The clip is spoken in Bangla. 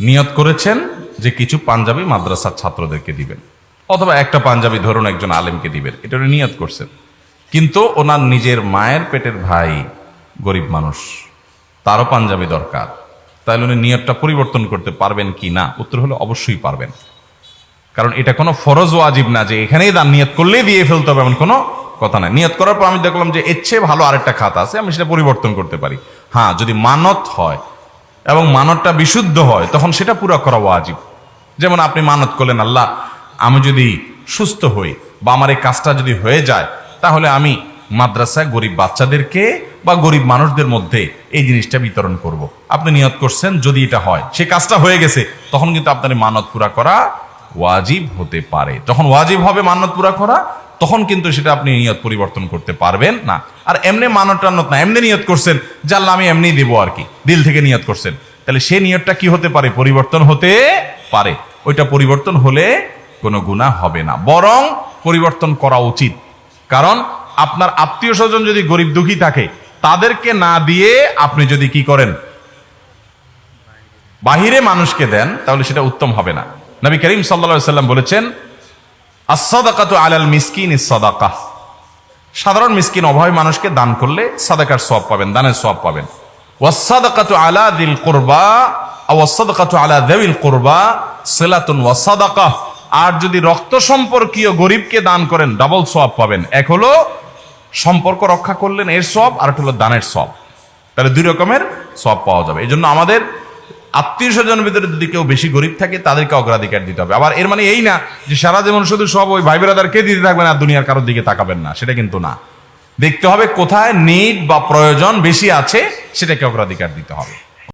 নিয়ত করেছেন যে কিছু পাঞ্জাবি মাদ্রাসার ছাত্রদেরকে দিবেন। অথবা একটা পাঞ্জাবি ধরুন একজন আলেমকে দিবেন, এটা উনি নিয়ত করছেন। কিন্তু ওনার নিজের মায়ের পেটের ভাই গরিব মানুষ, তারও পাঞ্জাবি দরকার। তাহলে উনি নিয়তটা পরিবর্তন করতে পারবেন কি না? উত্তর হলো অবশ্যই পারবেন। কারণ এটা কোনো ফরজ ওয়াজিব না যে এখানেই দান নিয়ত করলেই দিয়ে ফেলতে হবে, এমন কোনো কথা নাই। নিয়ত করার পর আমি দেখলাম যে এর চেয়ে ভালো আরেকটা খাত আছে, আমি সেটা পরিবর্তন করতে পারি। হ্যাঁ যদি মানত হয় এবং মানতটা বিশুদ্ধ হয়, তখন সেটা পুরো করা ওয়াজিব যেমন আপনি মানত করলেন, আল্লাহ, আমি যদি সুস্থ হই বা আমার এই কাজটা যদি হয়ে যায়, তাহলে আমি মাদ্রাসায় গরিব বাচ্চাদেরকে বা গরিব মানুষদের মধ্যে এই জিনিসটা বিতরণ করব। আপনি নিয়ত করছেন, যদি এটা হয়, সে কাজটা হয়ে গেছে, তখন কিন্তু আপনার মানত পুরা করা ওয়াজিব হতে পারে। যখন ওয়াজিব হবে মানত পুরা করা, তখন কিন্তু সেটা আপনি নিয়ত পরিবর্তন করতে পারবেন না। আর এমনি মানত টানত না, এমনি নিয়ত করছেন জানলা আমি এমনি দিব আর কি, দিল থেকে নিয়ত করছেন। তাহলে সে নিয়তটা কি হতে পারে? পরিবর্তন হতে পারে। ওইটা পরিবর্তন হলে কোনো গুণা হবে না। বরং পরিবর্তন করা উচিত। কারণ আপনার আত্মীয় স্বজন যদি গরিব দুঃখী থাকে, তাদেরকে না দিয়ে আপনি যদি কি করেন? বাহিরে মানুষকে দেন, তাহলে সেটা উত্তম হবে না। নবী করিম সাল্লা সাল্লাম বলেছেন আলাল সাধারণ মিসকিন অভাবী মানুষকে দান করলে সাদাকার সব পাবেন, দানের সব পাবেন। আলা দিল কোরবা আলা কোরবা আর যদি রক্ত সম্পর্কীয় গরিবকে দান করেন, ডাবল সব পাবেন। এক হলো সম্পর্ক রক্ষা করলেন, এর সব আর একটা হলো দানের সব তাহলে দুই রকমের সব পাওয়া যাবে। এই জন্য আমাদের আত্মীয় স্বজনের ভিতরে যদি কেউ বেশি গরিব থাকে, তাদেরকে অগ্রাধিকার দিতে হবে। আবার এর মানে এই না যে সারা জীবন শুধু সব ওই ভাই বেড়াদারকে দিতে থাকবেন আর দুনিয়ার কারোর দিকে তাকাবেন না, সেটা কিন্তু না। দেখতে হবে কোথায় নিড বা প্রয়োজন বেশি আছে, সেটাকে অগ্রাধিকার দিতে হবে।